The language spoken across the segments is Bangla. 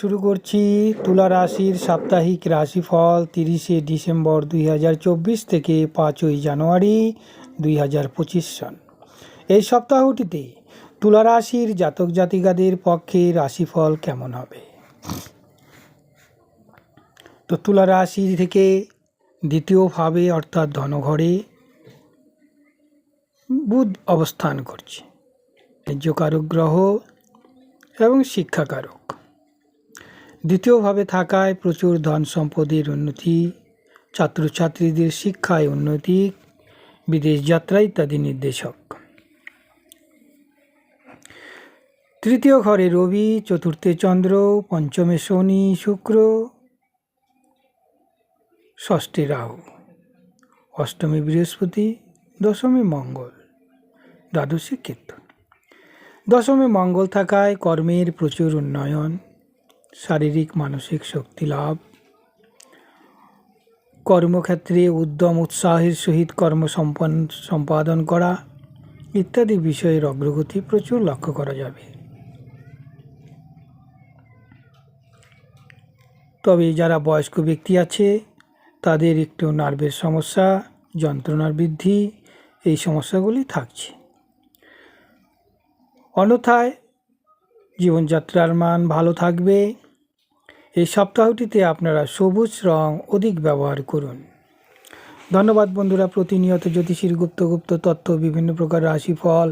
শুরু করছি তুলা রাশির সাপ্তাহিক রাশিফল তিরিশে ডিসেম্বর দুই হাজার চব্বিশ থেকে পাঁচই জানুয়ারি দুই হাজার পঁচিশ সন এই সপ্তাহটিতে তুলা রাশির জাতক জাতিকাদের পক্ষে রাশিফল কেমন হবে? তো তুলা রাশি থেকে দ্বিতীয়ভাবে অর্থাৎ ধনঘরে বুধ অবস্থান করছে। কারক গ্রহ এবং শিক্ষাকারক। দ্বিতীয়ভাবে থাকায় প্রচুর ধন সম্পদের উন্নতি, ছাত্রছাত্রীদের শিক্ষায় উন্নতি, বিদেশ যাত্রা ইত্যাদি নির্দেশক। তৃতীয় ঘরে রবি, চতুর্থে চন্দ্র, পঞ্চমে শনি, শুক্র, ষষ্ঠে রাহু, অষ্টমী বৃহস্পতি, দশমী মঙ্গল, দ্বাদশী কেতু। দশমে মঙ্গল থাকায় কর্মের প্রচুর উন্নয়ন শারীরিক, মানসিক শক্তি লাভ। কর্মক্ষেত্রে উদ্যম, উৎসাহের সহিত কর্ম সম্পাদন করা ইত্যাদি বিষয়ের অগ্রগতি প্রচুর লক্ষ্য করা যাবে। তবে যারা বয়স্ক ব্যক্তি আছে, তাদের একটু নার্ভের সমস্যা, যন্ত্রণার বৃদ্ধি, এই সমস্যাগুলি থাকছে। অন্যথায় জীবনযাত্রার মান ভালো থাকবে। এই সপ্তাহটিতে আপনারা সবুজ রং অধিক ব্যবহার করুন। ধন্যবাদ বন্ধুরা, প্রতিনিয়ত জ্যোতিষীর গুপ্ত গুপ্ত তথ্য বিভিন্ন প্রকার রাশিফল,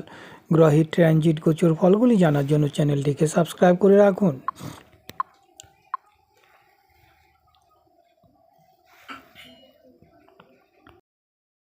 গ্রহের ট্রানজিট গোচর ফলগুলি জানার জন্য চ্যানেলটিকে সাবস্ক্রাইব করে রাখুন।